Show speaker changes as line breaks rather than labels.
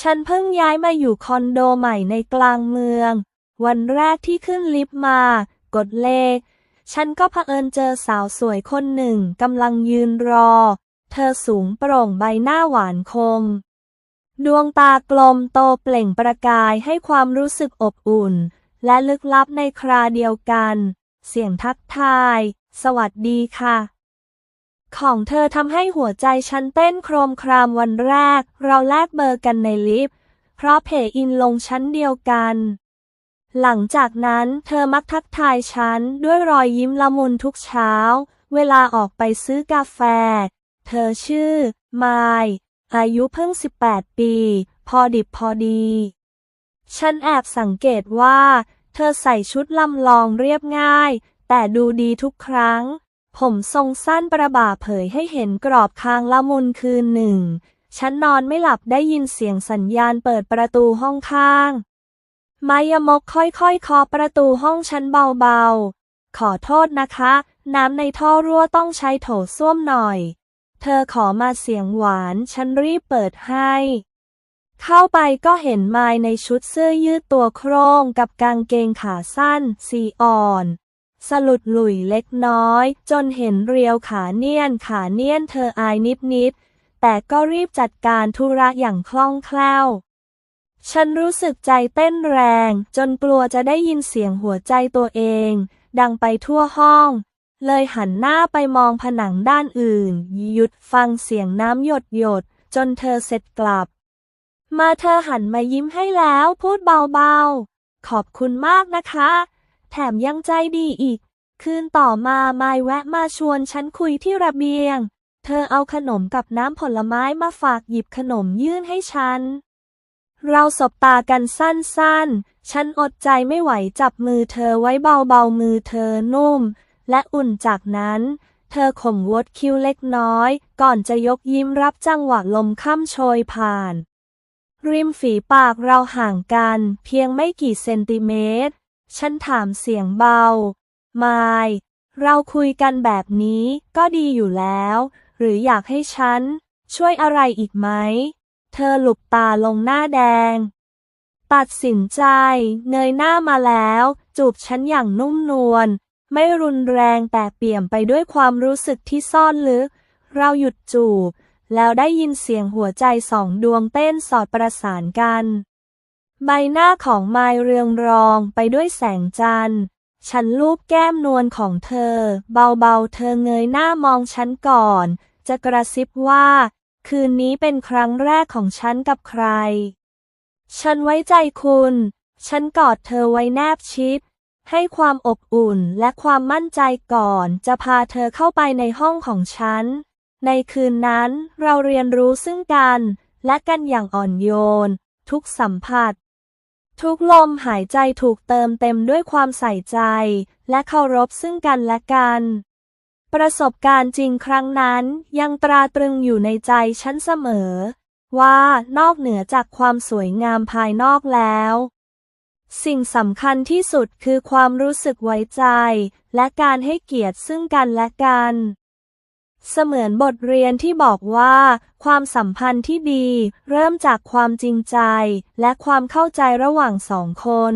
ฉันเพิ่งย้ายมาอยู่คอนโดใหม่ในกลางเมือง วันแรกที่ขึ้นลิฟต์มา กดเลข ฉันก็เผอิญเจอสาวสวยคนหนึ่งกำลังยืนรอ เธอสูงโปร่งใบหน้าหวานคม ดวงตากลมโตเปล่งประกายให้ความรู้สึกอบอุ่น และลึกลับในคราเดียวกัน เสียงทักทาย สวัสดีค่ะ ของเธอทำให้หัวใจฉันเต้นโครมครามวันแรก เราแลกเบอร์กันในลิฟต์เพราะเพอินลงชั้นเดียวกัน หลังจากนั้นเธอมักทักทายฉันด้วยรอยยิ้มละมุนทุกเช้า เวลาออกไปซื้อกาแฟ เธอชื่อมายอายุเพิ่ง 18 ปี พอดิบพอดี ฉันแอบสังเกตว่า เธอใส่ชุดลำลองเรียบง่าย แต่ดูดีทุกครั้ง ผมทรงสั้นประบ่าเผยให้เห็นกรอบคางละมุนคืนหนึ่ง ฉันนอนไม่หลับได้ยินเสียงสัญญาณเปิดประตูห้องข้าง มายมกค่อยๆเคาะประตูห้องฉันเบาๆ ขอโทษนะคะ น้ำในท่อรั่วต้องใช้โถส้วมหน่อย เธอขอมาเสียงหวาน ฉันรีบเปิดให้ เข้าไปก็เห็นมายในชุดเสื้อยืดตัวโครงกับกางเกงขาสั้น สีอ่อน สลุดหลุยเล็กน้อย จนเห็นเรียวขาเนียนขาเนียนเธออายนิดๆแต่ก็รีบจัดการธุระอย่างคล่องแคล่ว ฉันรู้สึกใจเต้นแรง จนกลัวจะได้ยินเสียงหัวใจตัวเอง ดังไปทั่วห้อง เลยหันหน้าไปมองผนังด้านอื่น หยุดฟังเสียงน้ำหยดหยด จนเธอเสร็จกลับ มาเธอหันมายิ้มให้แล้วพูดเบาๆ ขอบคุณมากนะคะ แถมยังใจดีอีก คืนต่อมาไมายแวะมาชวนฉันคุยที่ระเบียง เธอเอาขนมกับน้ำผลไม้มาฝากหยิบขนมยื่นให้ฉัน เราสบตากันสั้นๆ ฉันอดใจไม่ไหวจับมือเธอไว้เบาๆมือเธอนุ่ม และอุ่นจากนั้น เธอข่มวดคิ้วเล็กน้อย ก่อนจะยกยิ้มรับจังหวะลมค่ำโชยผ่านริมฝีปากเราห่างกันเพียงไม่กี่เซนติเมตร ฉันถามเสียงเบา มาย เราคุยกันแบบนี้ก็ดีอยู่แล้ว หรืออยากให้ฉัน ช่วยอะไรอีกไหม เธอหลุบตาลงหน้าแดง ตัดสินใจเงยหน้ามาแล้ว จูบฉันอย่างนุ่มนวล ไม่รุนแรงแต่เปี่ยมไปด้วยความรู้สึกที่ซ่อนลึก เราหยุดจูบ แล้วได้ยินเสียงหัวใจสองดวงเต้นสอดประสานกัน ใบหน้าของมายเรืองรองไปด้วยแสงจันทร์ ฉันลูบแก้มนวลของเธอ เบาๆ เธอเงยหน้ามองฉันก่อน จะกระซิบว่า คืนนี้เป็นครั้งแรกของฉันกับใคร ฉันไว้ใจคุณ ฉันกอดเธอไว้แนบชิด ให้ความอบอุ่นและความมั่นใจก่อน จะพาเธอเข้าไปในห้องของฉัน ในคืนนั้นเราเรียนรู้ซึ่งกัน และกันอย่างอ่อนโยน ทุกสัมผัส ทุกลมหายใจถูกเติมเต็มด้วยความใส่ใจ และเคารพซึ่งกันและกัน ประสบการณ์จริงครั้งนั้นยังตราตรึงอยู่ในใจฉันเสมอ ว่านอกเหนือจากความสวยงามภายนอกแล้ว สิ่งสำคัญที่สุดคือความรู้สึกไว้ใจ และการให้เกียรติซึ่งกันและกัน เสมือนบทเรียนที่บอกว่า ความสัมพันธ์ที่ดี เริ่มจากความจริงใจ และความเข้าใจระหว่างสองคน